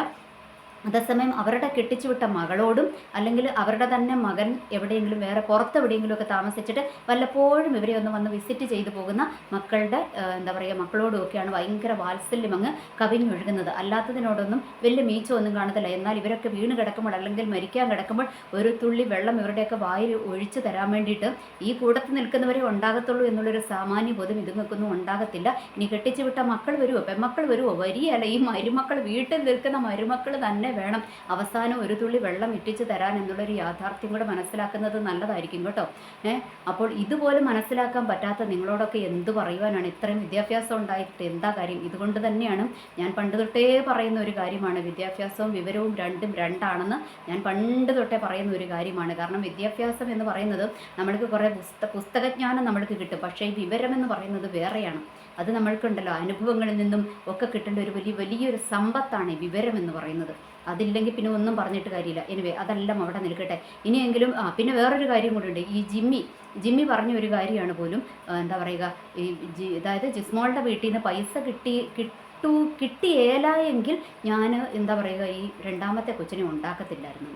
അതേസമയം അവരുടെ കെട്ടിച്ചുവിട്ട മകളോടും അല്ലെങ്കിൽ അവരുടെ തന്നെ മകൻ എവിടെയെങ്കിലും വേറെ പുറത്ത് എവിടെയെങ്കിലുമൊക്കെ താമസിച്ചിട്ട് വല്ലപ്പോഴും ഇവരെ ഒന്ന് വന്ന് വിസിറ്റ് ചെയ്തു പോകുന്ന മക്കളുടെ എന്താ പറയുക മക്കളോടും ഒക്കെയാണ് ഭയങ്കര വാത്സല്യം അങ്ങ് കവിഞ്ഞൊഴുകുന്നത്. അല്ലാത്തതിനോടൊന്നും വലിയ മീച്ചമൊന്നും കാണത്തില്ല. എന്നാൽ ഇവരൊക്കെ വീണ് കിടക്കുമ്പോൾ അല്ലെങ്കിൽ മരിക്കാൻ കിടക്കുമ്പോൾ ഒരു തുള്ളി വെള്ളം ഇവരുടെയൊക്കെ വായിൽ ഒഴിച്ചു തരാൻ വേണ്ടിയിട്ട് ഈ കൂടത്ത് നിൽക്കുന്നവരെ ഉണ്ടാകത്തുള്ളൂ എന്നുള്ളൊരു സാമാന്യ ബോധം ഇതുങ്ങൾക്കൊന്നും ഉണ്ടാകത്തില്ല. ഇനി കെട്ടിച്ചു വിട്ട മക്കൾ വരുമോ പെമ്മക്കൾ വരുമോ വരികയല്ല ഈ മരുമക്കൾ വീട്ടിൽ നിൽക്കുന്ന മരുമക്കൾ തന്നെ വേണം. അവസാനം ഒരു തുള്ളി വെള്ളം ഇട്ടിച്ച് തരാൻ എന്നുള്ളൊരു യാഥാർത്ഥ്യം കൂടെ മനസ്സിലാക്കുന്നത് നല്ലതായിരിക്കും കേട്ടോ. ഏഹ് അപ്പോൾ ഇതുപോലെ മനസ്സിലാക്കാൻ പറ്റാത്ത നിങ്ങളോടൊക്കെ എന്ത് പറയുവാനാണ്? ഇത്രയും വിദ്യാഭ്യാസം ഉണ്ടായിട്ട് എന്താ കാര്യം? ഇതുകൊണ്ട് തന്നെയാണ് ഞാൻ പണ്ട് തൊട്ടേ പറയുന്ന ഒരു കാര്യമാണ്. വിദ്യാഭ്യാസവും വിവരവും രണ്ടും രണ്ടാണെന്ന് ഞാൻ പണ്ട് തൊട്ടേ പറയുന്ന ഒരു കാര്യമാണ്. കാരണം വിദ്യാഭ്യാസം എന്ന് പറയുന്നത് നമ്മൾക്ക് കുറേ പുസ്തക പുസ്തകജ്ഞാനം നമ്മൾക്ക് കിട്ടും. പക്ഷേ വിവരം എന്ന് പറയുന്നത് വേറെയാണ്. അത് നമ്മൾക്കുണ്ടല്ലോ. അനുഭവങ്ങളിൽ നിന്നും ഒക്കെ കിട്ടേണ്ട ഒരു വലിയ വലിയൊരു സമ്പത്താണ് വിവരം എന്ന് പറയുന്നത്. അതില്ലെങ്കിൽ പിന്നെ ഒന്നും പറഞ്ഞിട്ട് കാര്യമില്ല. എനിവേ അതെല്ലാം അവിടെ നിൽക്കട്ടെ. ഇനിയെങ്കിലും ആ പിന്നെ വേറൊരു കാര്യം കൂടിയുണ്ട് ഈ ജിമ്മി ജിമ്മി പറഞ്ഞ ഒരു കാര്യമാണ് പോലും എന്താ പറയുക ഈ ജി അതായത് ജിസ്മോളുടെ വീട്ടിൽ നിന്ന് പൈസ കിട്ടി കിട്ടു കിട്ടിയേല എങ്കിൽ ഞാൻ എന്താ പറയുക ഈ രണ്ടാമത്തെ കൊച്ചിനെ ഉണ്ടാക്കത്തില്ലായിരുന്നു.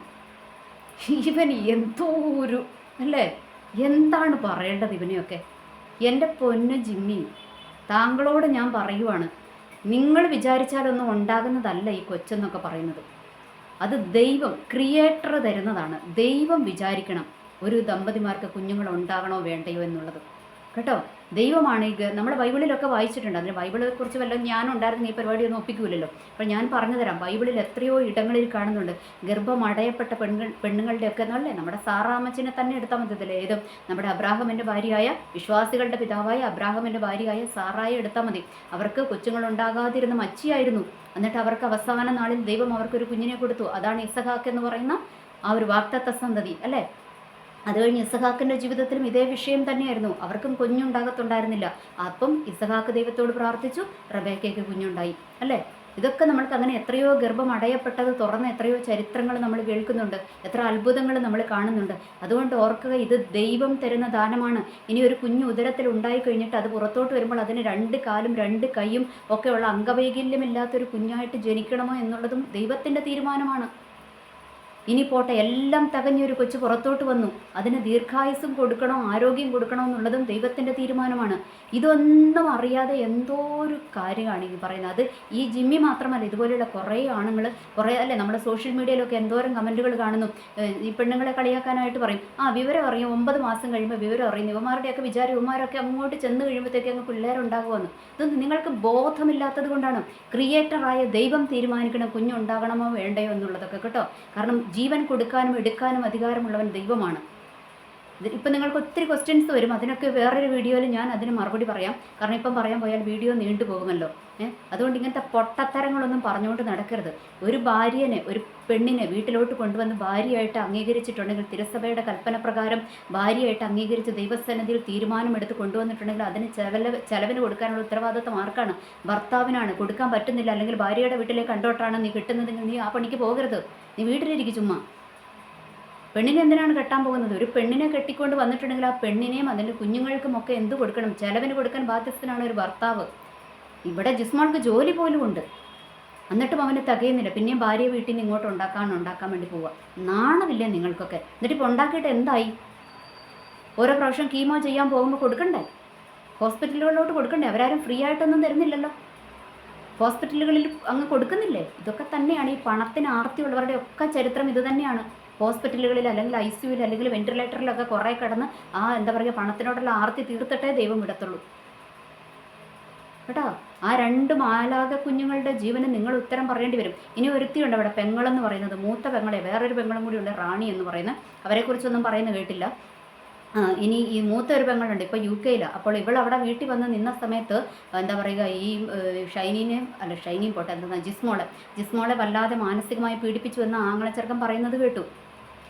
ഇവൻ എന്തോ ഒരു അല്ലേ? എന്താണ് പറയേണ്ടത് ഇവനെയൊക്കെ? എന്റെ പൊന്ന് ജിമ്മി താങ്കളോട് ഞാൻ പറയുവാണ് നിങ്ങൾ വിചാരിച്ചാലൊന്നും ഉണ്ടാകുന്നതല്ല ഈ കൊച്ചെന്നൊക്കെ പറയുന്നത്. അത് ദൈവം ക്രിയേറ്റർ തരുന്നതാണ്. ദൈവം വിചാരിക്കണം ഒരു ദമ്പതിമാർക്ക് കുഞ്ഞുങ്ങൾ ഉണ്ടാകണോ വേണ്ടയോ എന്നുള്ളത്. കേട്ടോ? ദൈവമാണ് ഈ നമ്മൾ ബൈബിളിലൊക്കെ വായിച്ചിട്ടുണ്ട്. അതിന് ബൈബിളെ കുറിച്ച് വല്ലതും ഞാൻ ഉണ്ടായിരുന്ന ഈ പരിപാടി ഒന്നും ഒപ്പിക്കൂലല്ലോ. അപ്പോൾ ഞാൻ പറഞ്ഞു തരാം ബൈബിളിൽ എത്രയോ ഇടങ്ങളിൽ കാണുന്നുണ്ട്. ഗർഭം അടയപ്പെട്ട പെണ്ണുങ്ങളുടെയൊക്കെ എന്നല്ലേ? നമ്മുടെ സാറാമച്ചിനെ തന്നെ എടുത്താൽ മതി ഏതും നമ്മുടെ അബ്രാഹമിന്റെ ഭാര്യയായ വിശ്വാസികളുടെ പിതാവായ അബ്രാഹമിന്റെ ഭാര്യയായ സാറായി എടുത്താൽ മതി. അവർക്ക് കൊച്ചുങ്ങളുണ്ടാകാതിരുന്ന മച്ചിയായിരുന്നു. എന്നിട്ട് അവർക്ക് അവസാന നാളിൽ ദൈവം അവർക്കൊരു കുഞ്ഞിനെ കൊടുത്തു. അതാണ് ഇസഹാക്ക് എന്ന് പറയുന്ന ആ ഒരു വാക്തത്വ സന്തതി അല്ലേ? അത് കഴിഞ്ഞ് ഇസഹാക്കിന്റെ ജീവിതത്തിലും ഇതേ വിഷയം തന്നെയായിരുന്നു. അവർക്കും കുഞ്ഞുണ്ടാകത്തുണ്ടായിരുന്നില്ല. അപ്പം ഇസഹാക്ക് ദൈവത്തോട് പ്രാർത്ഥിച്ചു റബേക്കയ്ക്ക് കുഞ്ഞുണ്ടായി. അല്ലേ? ഇതൊക്കെ നമ്മൾക്ക് അങ്ങനെ എത്രയോ ഗർഭം അടയപ്പെട്ടത് തുറന്ന എത്രയോ ചരിത്രങ്ങൾ നമ്മൾ കേൾക്കുന്നുണ്ട്. എത്ര അത്ഭുതങ്ങൾ നമ്മൾ കാണുന്നുണ്ട്. അതുകൊണ്ട് ഓർക്കുക ഇത് ദൈവം തരുന്ന ദാനമാണ്. ഇനി ഒരു കുഞ്ഞു ഉദരത്തിൽ ഉണ്ടായി കഴിഞ്ഞിട്ട് അത് പുറത്തോട്ട് വരുമ്പോൾ അതിന് രണ്ട് കാലും രണ്ട് കൈയും ഒക്കെയുള്ള അംഗവൈകല്യമില്ലാത്തൊരു കുഞ്ഞായിട്ട് ജനിക്കണമോ എന്നുള്ളതും ദൈവത്തിന്റെ തീരുമാനമാണ്. ഇനി പോട്ടെ എല്ലാം തകഞ്ഞൊരു കൊച്ചു പുറത്തോട്ട് വന്നു. അതിന് ദീർഘായുസും കൊടുക്കണോ ആരോഗ്യം കൊടുക്കണോ എന്നുള്ളതും ദൈവത്തിന്റെ തീരുമാനമാണ്. ഇതൊന്നും അറിയാതെ എന്തോ ഒരു കാര്യമാണ് ഈ പറയുന്നത്. അത് ഈ ജിമ്മി മാത്രമല്ല ഇതുപോലെയുള്ള കുറേ ആണുങ്ങൾ കുറേ അല്ലേ നമ്മുടെ സോഷ്യൽ മീഡിയയിലൊക്കെ എന്തോരം കമന്റുകൾ കാണുന്നു. ഈ പെണ്ണുങ്ങളെ കളിയാക്കാനായിട്ട് പറയും. ആ വിവരം അറിയും. ഒമ്പത് മാസം കഴിയുമ്പോൾ വിവരം അറിയും. ഇവന്മാരുടെയൊക്കെ വിചാരം ഇവന്മാരൊക്കെ അങ്ങോട്ട് ചെന്ന് കഴിയുമ്പോഴത്തേക്ക് അങ്ങ് പിള്ളേരുണ്ടാകുമെന്ന്. ഇത് നിങ്ങൾക്ക് ബോധമില്ലാത്തത് കൊണ്ടാണ്. ക്രിയേറ്ററായ ദൈവം തീരുമാനിക്കണം കുഞ്ഞുണ്ടാകണമോ വേണ്ടയോ എന്നുള്ളതൊക്കെ കേട്ടോ. കാരണം ജീവൻ കൊടുക്കാനും എടുക്കാനും അധികാരമുള്ളവൻ ദൈവമാണ്. ഇപ്പം നിങ്ങൾക്ക് ഒത്തിരി ക്വസ്റ്റ്യൻസ് വരും. അതിനൊക്കെ വേറൊരു വീഡിയോയിൽ ഞാൻ അതിന് മറുപടി പറയാം. കാരണം ഇപ്പം പറയാൻ പോയാൽ വീഡിയോ നീണ്ടു പോകുമല്ലോ. ഏഹ് അതുകൊണ്ട് ഇങ്ങനത്തെ പൊട്ടത്തരങ്ങളൊന്നും പറഞ്ഞുകൊണ്ട് നടക്കരുത്. ഒരു ഭാര്യനെ ഒരു പെണ്ണിനെ വീട്ടിലോട്ട് കൊണ്ടുവന്ന് ഭാര്യയായിട്ട് അംഗീകരിച്ചിട്ടുണ്ടെങ്കിൽ തിരസഭയുടെ കൽപ്പന പ്രകാരം ഭാര്യയായിട്ട് അംഗീകരിച്ച് ദൈവസന്നിധിയിൽ തീരുമാനമെടുത്ത് കൊണ്ടുവന്നിട്ടുണ്ടെങ്കിൽ അതിന് ചെലവ് ചെലവിന് കൊടുക്കാനുള്ള ഉത്തരവാദിത്വം ആർക്കാണ്? ഭർത്താവിനാണ്. കൊടുക്കാൻ പറ്റുന്നില്ല. അല്ലെങ്കിൽ ഭാര്യയുടെ വീട്ടിലേക്ക് കണ്ടോട്ടാണ് നീ കിട്ടുന്നതെങ്കിൽ നീ ആ പണിക്ക് പോകരുത്. നീ വീട്ടിലിരിക്കും ചുമ്മാ. പെണ്ണിനെ എന്തിനാണ് കെട്ടാൻ പോകുന്നത്? ഒരു പെണ്ണിനെ കെട്ടിക്കൊണ്ട് വന്നിട്ടുണ്ടെങ്കിൽ ആ പെണ്ണിനെയും അതിന്റെ കുഞ്ഞുങ്ങൾക്കും ഒക്കെ എന്ത് കൊടുക്കണം? ചെലവിന് കൊടുക്കാൻ ബാധ്യസ്ഥനാണ് ഒരു ഭർത്താവ്. ഇവിടെ ജിസ്മോൾക്ക് ജോലി പോലും ഉണ്ട്. എന്നിട്ടും അവന് തികയുന്നില്ല. പിന്നെയും ഭാര്യ വീട്ടിൽ നിന്ന് ഇങ്ങോട്ട് ഉണ്ടാക്കാൻ ഉണ്ടാക്കാൻ വേണ്ടി പോവുക. നാണമില്ലേ നിങ്ങൾക്കൊക്കെ? എന്നിട്ട് ഇപ്പോൾ ഉണ്ടാക്കിയിട്ട് എന്തായി? ഓരോ പ്രാവശ്യം കീമോ ചെയ്യാൻ പോകുമ്പോൾ കൊടുക്കണ്ടേ? ഹോസ്പിറ്റലുകളിലോട്ട് കൊടുക്കണ്ടേ? അവരാരും ഫ്രീ ആയിട്ടൊന്നും തരുന്നില്ലല്ലോ. ഹോസ്പിറ്റലുകളിൽ അങ്ങ് കൊടുക്കുന്നില്ലേ? ഇതൊക്കെ തന്നെയാണ് ഈ പണത്തിന് ആർത്തിയുള്ളവരുടെ ഒക്കെ ചരിത്രം ഇത് തന്നെയാണ്. ഹോസ്പിറ്റലുകളിൽ അല്ലെങ്കിൽ ഐ സിയുവിൽ അല്ലെങ്കിൽ വെന്റിലേറ്ററിലൊക്കെ കുറേ കിടന്ന് ആ എന്താ പറയുക പണത്തിനോടുള്ള ആർത്തി തീർത്തിട്ടേ ദൈവം വിടത്തുള്ളൂ. കേട്ടോ? ആ രണ്ട് മാലാക കുഞ്ഞുങ്ങളുടെ ജീവന് നിങ്ങൾ ഉത്തരം പറയേണ്ടി വരും. ഇനി ഒരുത്തിയുണ്ട് അവിടെ പെങ്ങളെന്ന് പറയുന്നത്. മൂത്ത പെങ്ങളെ വേറൊരു പെങ്ങളും കൂടി ഉണ്ട് റാണി എന്ന് പറയുന്നത് അവരെക്കുറിച്ചൊന്നും പറയുന്ന കേട്ടില്ല. ഇനി ഈ മൂത്ത ഒരു പെങ്ങളുണ്ട് ഇപ്പോൾ യു കെയിലാണ് അപ്പോൾ ഇവൾ അവിടെ വീട്ടിൽ വന്ന് നിന്ന സമയത്ത് എന്താ പറയുക ഈ ഷൈനിനെ അല്ല ഷൈനിയും പോട്ടെ എന്താ ജിസ്മോളെ. ജിസ്മോളെ വല്ലാതെ മാനസികമായി പീഡിപ്പിച്ചു എന്ന് ആങ്ങളച്ചെറുക്കം പറയുന്നത് കേട്ടു.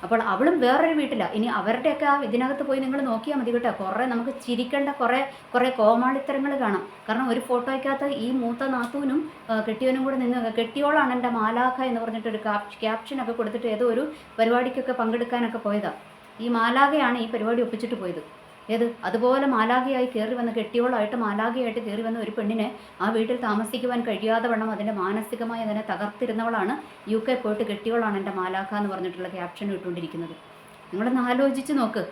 അപ്പോൾ അവളും വേറൊരു വീട്ടിലാണ് ഇനി അവരുടെയൊക്കെ ആ ഇതിനകത്ത് പോയി നിങ്ങൾ നോക്കിയാൽ മതി കേട്ടോ. കുറേ നമുക്ക് ചിരിക്കേണ്ട കുറേ കുറേ കോമാളിത്തരങ്ങൾ കാണാം. കാരണം ഒരു ഫോട്ടോയ്ക്കകത്ത് ഈ മൂത്ത നാത്തൂനും കെട്ടിയവനും കൂടെ നിന്ന് കെട്ടിയോളാണ് എന്റെ മാലാഖ എന്ന് പറഞ്ഞിട്ടൊരു ക്യാപ്ഷനൊക്കെ കൊടുത്തിട്ട് ഏതോ ഒരു പരിപാടിക്കൊക്കെ പങ്കെടുക്കാനൊക്കെ പോയതാണ് ഈ മാലാഖയാണ് ഈ പരിപാടി ഒപ്പിച്ചിട്ട് പോയത്. ഏത്? അതുപോലെ മാലാഖയായി കയറി വന്ന് കെട്ടിയോളായിട്ട് മാലാഖയായിട്ട് കയറി വന്ന ഒരു പെണ്ണിനെ ആ വീട്ടിൽ താമസിക്കുവാൻ കഴിയാതെ വണ്ണം അതിന്റെ മാനസികമായി അതിനെ തകർത്തിരുന്നവളാണ് യു കെ പോയിട്ട് കെട്ടിയോളാണ് എന്റെ മാലാഖ എന്ന് പറഞ്ഞിട്ടുള്ള ക്യാപ്ഷൻ ഇട്ടുകൊണ്ടിരിക്കുന്നത്. നിങ്ങളൊന്ന് ആലോചിച്ച് നോക്ക്.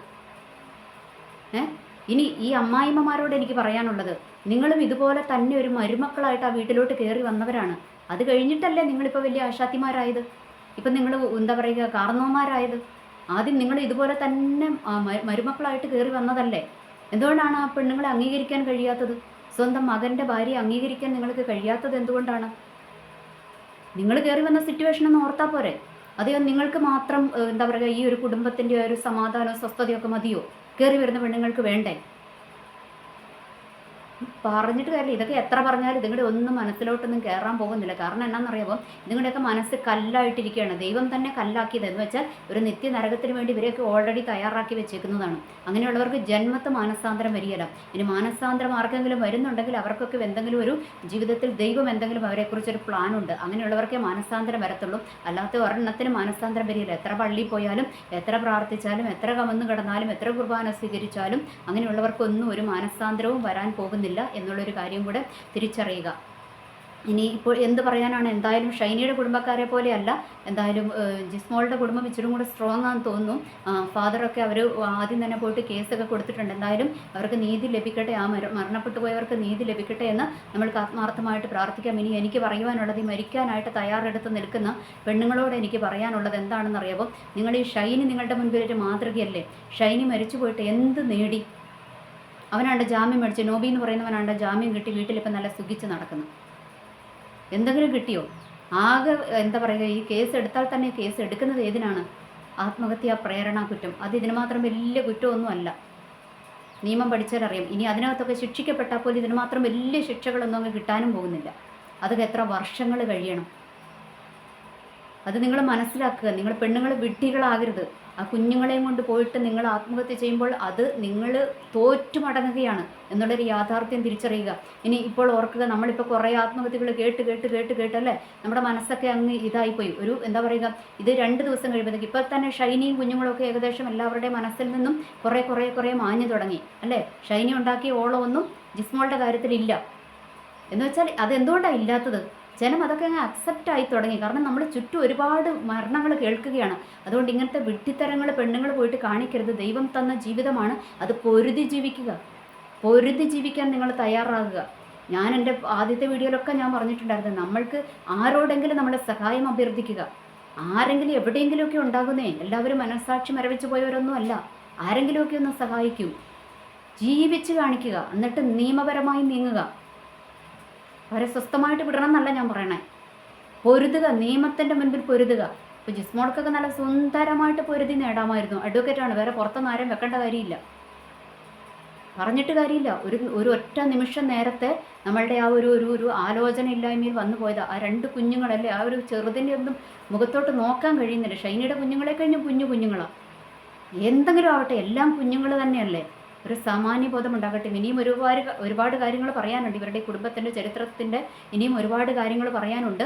ഏ? ഇനി ഈ അമ്മായിമ്മമാരോട് എനിക്ക് പറയാനുള്ളത് നിങ്ങളും ഇതുപോലെ തന്നെ ഒരു മരുമക്കളായിട്ട് ആ വീട്ടിലോട്ട് കയറി വന്നവരാണ്. അത് കഴിഞ്ഞിട്ടല്ലേ നിങ്ങളിപ്പോൾ വലിയ ആശാത്തിമാരായത്? ഇപ്പം നിങ്ങൾ എന്താ പറയുക കാർന്നവന്മാരായത് ആദ്യം നിങ്ങൾ ഇതുപോലെ തന്നെ മരുമക്കളായിട്ട് കയറി വന്നതല്ലേ? എന്തുകൊണ്ടാണ് ആ പെണ്ണുങ്ങളെ അംഗീകരിക്കാൻ കഴിയാത്തത്? സ്വന്തം മകന്റെ ഭാര്യയെ അംഗീകരിക്കാൻ നിങ്ങൾക്ക് കഴിയാത്തത് എന്തുകൊണ്ടാണ്? നിങ്ങൾ കയറി വന്ന സിറ്റുവേഷൻ ഒന്ന് ഓർത്താൽ പോരെ. അതെയോ നിങ്ങൾക്ക് മാത്രം എന്താ പറയുക ഈ ഒരു കുടുംബത്തിന്റെ ഒരു സമാധാനവും സ്വസ്ഥതയൊക്കെ മതിയോ? കയറി വരുന്ന പെണ്ണുങ്ങൾക്ക് വേണ്ടേ? പറഞ്ഞിട്ട് കാര്യമില്ല. ഇതൊക്കെ എത്ര പറഞ്ഞാലും ഇതുങ്ങളുടെ ഒന്നും മനസ്സിലോട്ടൊന്നും കയറാൻ പോകുന്നില്ല. കാരണം എന്നാണെന്നറിയാമോ ഇതുങ്ങളുടെയൊക്കെ മനസ്സ് കല്ലായിട്ടിരിക്കുകയാണ് ദൈവം തന്നെ കല്ലാക്കിയത് എന്ന് വെച്ചാൽ ഒരു നിത്യ നരകത്തിന് വേണ്ടി ഇവരെയൊക്കെ ഓൾറെഡി തയ്യാറാക്കി വെച്ചേക്കുന്നതാണ്. അങ്ങനെയുള്ളവർക്ക് ജന്മത്ത് മാനസാന്തരം വരികയില്ല. ഇനി മാനസാന്തരം ആർക്കെങ്കിലും വരുന്നുണ്ടെങ്കിൽ അവർക്കൊക്കെ എന്തെങ്കിലും ഒരു ജീവിതത്തിൽ ദൈവം എന്തെങ്കിലും അവരെക്കുറിച്ചൊരു പ്ലാൻ ഉണ്ട് അങ്ങനെയുള്ളവർക്കേ മാനസാന്തരം വരത്തുള്ളൂ. അല്ലാത്ത ഒരെണ്ണത്തിന് മാനസാന്തരം വരികയില്ല. എത്ര പള്ളിയിൽ പോയാലും എത്ര പ്രാർത്ഥിച്ചാലും എത്ര കമന്ന് കിടന്നാലും എത്ര കുർബാന സ്വീകരിച്ചാലും അങ്ങനെയുള്ളവർക്കൊന്നും ഒരു മാനസാന്തരവും വരാൻ പോകുന്നില്ല. എന്നുള്ളൊരു കാര്യം കൂടെ തിരിച്ചറിയുക. ഇനി ഇപ്പോൾ എന്ത് പറയാനാണ്? എന്തായാലും ഷൈനിയുടെ കുടുംബക്കാരെ പോലെയല്ല എന്തായാലും ജിസ്മോളുടെ കുടുംബം ഇച്ചിരി കൂടെ സ്ട്രോങ് ആണെന്ന് തോന്നുന്നു. ഫാദറൊക്കെ അവർ ആദ്യം തന്നെ പോയിട്ട് കേസൊക്കെ കൊടുത്തിട്ടുണ്ട്. എന്തായാലും അവർക്ക് നീതി ലഭിക്കട്ടെ. ആ മര മരണപ്പെട്ടു പോയവർക്ക് നീതി ലഭിക്കട്ടെ എന്ന് നമ്മൾക്ക് ആത്മാർത്ഥമായിട്ട് പ്രാർത്ഥിക്കാം. ഇനി എനിക്ക് പറയുവാനുള്ളത് ഈ മരിക്കാനായിട്ട് തയ്യാറെടുത്ത് നിൽക്കുന്ന പെണ്ണുങ്ങളോട് എനിക്ക് പറയാനുള്ളത് എന്താണെന്ന് അറിയാമോ നിങ്ങൾ ഈ ഷൈനി നിങ്ങളുടെ മുൻപിൽ ഒരു മാതൃകയല്ലേ? ഷൈനി മരിച്ചു പോയിട്ട് എന്ത് നേടി? അവനാണ്ട് ജാമ്യം മേടിച്ച് നോബി എന്ന് പറയുന്നവനാണ്ട് ജാമ്യം കിട്ടി വീട്ടിലിപ്പം നല്ല സുഖിച്ച് നടക്കുന്നു. എന്തെങ്കിലും കിട്ടിയോ? ആകെ എന്താ പറയുക ഈ കേസ് എടുത്താൽ തന്നെ കേസ് എടുക്കുന്നത് ഏതിനാണ്? ആത്മഹത്യാ പ്രേരണ കുറ്റം. അത് ഇതിന് മാത്രം വലിയ കുറ്റമൊന്നുമല്ല. നിയമം പഠിച്ചാൽ അറിയാം ഇനി അതിനകത്തൊക്കെ ശിക്ഷിക്കപ്പെട്ടാൽ പോലും ഇതിന് മാത്രം വലിയ ശിക്ഷകളൊന്നും അങ്ങ് കിട്ടാനും പോകുന്നില്ല. അതൊക്കെ എത്ര വർഷങ്ങൾ കഴിയണം. അത് നിങ്ങൾ മനസ്സിലാക്കുക. നിങ്ങൾ പെണ്ണുങ്ങൾ വിഡ്ഢികളാകരുത്. ആ കുഞ്ഞുങ്ങളെയും കൊണ്ട് പോയിട്ട് നിങ്ങൾ ആത്മഹത്യ ചെയ്യുമ്പോൾ അത് നിങ്ങൾ തോറ്റു മടങ്ങുകയാണ്. എന്നുള്ളൊരു യാഥാർത്ഥ്യം തിരിച്ചറിയുക. ഇനി ഇപ്പോൾ ഓർക്കുക നമ്മളിപ്പോൾ കുറേ ആത്മഹത്യകൾ കേട്ട് കേട്ട് കേട്ട് കേട്ടല്ലേ? നമ്മുടെ മനസ്സൊക്കെ അങ്ങ് ഇതായിപ്പോയി. ഒരു എന്താ പറയുക ഇത് രണ്ട് ദിവസം കഴിയുമ്പോഴത്തേക്ക് ഇപ്പോൾ തന്നെ ഷൈനിയും കുഞ്ഞുങ്ങളൊക്കെ ഏകദേശം എല്ലാവരുടെയും മനസ്സിൽ നിന്നും കുറേ കുറേ കുറേ മാഞ്ഞു തുടങ്ങി. അല്ലേ? ഷൈനി ഉണ്ടാക്കിയ ഓളമൊന്നും ജിസ്മോളുടെ കാര്യത്തിലില്ല. എന്ന് വെച്ചാൽ അതെന്തുകൊണ്ടാണ് ഇല്ലാത്തത്? ജനം അതൊക്കെ അങ്ങ് അക്സെപ്റ്റ് ആയി തുടങ്ങി. കാരണം നമ്മൾ ചുറ്റും ഒരുപാട് മരണങ്ങൾ കേൾക്കുകയാണ്. അതുകൊണ്ട് ഇങ്ങനത്തെ വിഡ്ഢിത്തരങ്ങൾ പെണ്ണുങ്ങൾ പോയിട്ട് കാണിക്കരുത്. ദൈവം തന്ന ജീവിതമാണ്. അത് പൊരുതി ജീവിക്കുക. പൊരുതി ജീവിക്കാൻ നിങ്ങൾ തയ്യാറാകുക. ഞാൻ എന്റെ ആദ്യത്തെ വീഡിയോയിലൊക്കെ ഞാൻ പറഞ്ഞിട്ടുണ്ടായിരുന്നു. നമ്മൾക്ക് ആരോടെങ്കിലും നമ്മളെ സഹായം അഭ്യർത്ഥിക്കുക. ആരെങ്കിലും എവിടെയെങ്കിലുമൊക്കെ ഉണ്ടാകുന്നേ. എല്ലാവരും മനസ്സാക്ഷി മരവിച്ചു പോയവരൊന്നും അല്ല ആരെങ്കിലുമൊക്കെ ഒന്ന് സഹായിക്കൂ. ജീവിച്ച് കാണിക്കുക. എന്നിട്ട് നിയമപരമായി നീങ്ങുക. അവരെ സ്വസ്ഥമായിട്ട് വിടണം എന്നല്ല ഞാൻ പറയണേ. പൊരുതുക നിയമത്തിന്റെ മുൻപിൽ പൊരുതുക. ഇപ്പോൾ ജിസ്മോൾക്കൊക്കെ നല്ല സുന്ദരമായിട്ട് പൊരുതി നേടാമായിരുന്നു. അഡ്വക്കേറ്റാണ് വേറെ പുറത്തൊന്നും ആരും വെക്കേണ്ട കാര്യമില്ല. പറഞ്ഞിട്ട് കാര്യമില്ല. ഒരു ഒരു ഒറ്റ നിമിഷം നേരത്തെ നമ്മളുടെ ആ ഒരു ഒരു ഒരു ആലോചന ഇല്ലായ്മയിൽ വന്നു പോയത്. ആ രണ്ട് കുഞ്ഞുങ്ങളല്ലേ ആ ഒരു ചെറുതിന്റെ ഒന്നും മുഖത്തോട്ട് നോക്കാൻ കഴിയുന്നില്ല. ഷൈനിയുടെ കുഞ്ഞുങ്ങളെ കഴിഞ്ഞും കുഞ്ഞു കുഞ്ഞുങ്ങളാണ് എന്തെങ്കിലും ആവട്ടെ എല്ലാം കുഞ്ഞുങ്ങൾ തന്നെയല്ലേ? ഒരു സാമാന്യബോധം ഉണ്ടാകട്ടെ. ഇനിയും ഒരുപാട് ഒരുപാട് കാര്യങ്ങൾ പറയാനുണ്ട്. ഇവരുടെ കുടുംബത്തിന്റെ ചരിത്രത്തിന്റെ ഇനിയും ഒരുപാട് കാര്യങ്ങൾ പറയാനുണ്ട്.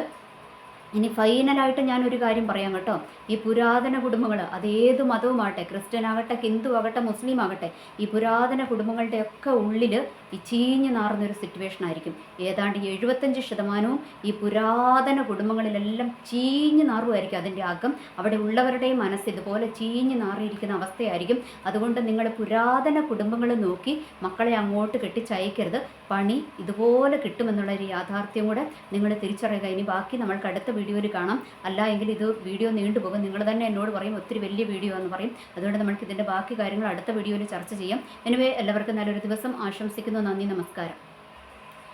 ഇനി ഫൈനലായിട്ട് ഞാൻ ഒരു കാര്യം പറയാം കേട്ടോ. ഈ പുരാതന കുടുംബങ്ങൾ അത് ഏത് മതവുമാകട്ടെ ക്രിസ്ത്യൻ ആകട്ടെ ഹിന്ദു ആകട്ടെ മുസ്ലിം ആകട്ടെ ഈ പുരാതന കുടുംബങ്ങളുടെയൊക്കെ ഉള്ളിൽ ഈ ചീഞ്ഞു നാറുന്നൊരു സിറ്റുവേഷൻ ആയിരിക്കും. ഏതാണ്ട് എഴുപത്തഞ്ച് ശതമാനവും ഈ പുരാതന കുടുംബങ്ങളിലെല്ലാം ചീഞ്ഞു നാറുമായിരിക്കും അതിന്റെ അകം അവിടെ ഉള്ളവരുടെയും മനസ്സ് ഇതുപോലെ ചീഞ്ഞു നാറിയിരിക്കുന്ന അവസ്ഥയായിരിക്കും. അതുകൊണ്ട് നിങ്ങൾ പുരാതന കുടുംബങ്ങൾ നോക്കി മക്കളെ അങ്ങോട്ട് കെട്ടിച്ചയക്കരുത്. പണി ഇതുപോലെ കിട്ടുമെന്നുള്ള ഒരു യാഥാർത്ഥ്യം കൂടെ നിങ്ങൾ തിരിച്ചറിയുക. ഇനി ബാക്കി നമ്മൾക്ക് അടുത്ത വീഡിയോയിൽ കാണാം. അല്ല എങ്കിൽ ഇത് വീഡിയോ നീണ്ടുപോകും നിങ്ങൾ തന്നെ എന്നോട് പറയും ഒത്തിരി വലിയ വീഡിയോ എന്ന് പറയും. അതുകൊണ്ട് നമുക്ക് ഇതിന്റെ ബാക്കി കാര്യങ്ങൾ അടുത്ത വീഡിയോയിൽ ചർച്ച ചെയ്യാം. എനിവേ എല്ലാവർക്കും നല്ലൊരു ദിവസം. ആശംസിക്കുന്നു. നന്ദി. നമസ്കാരം.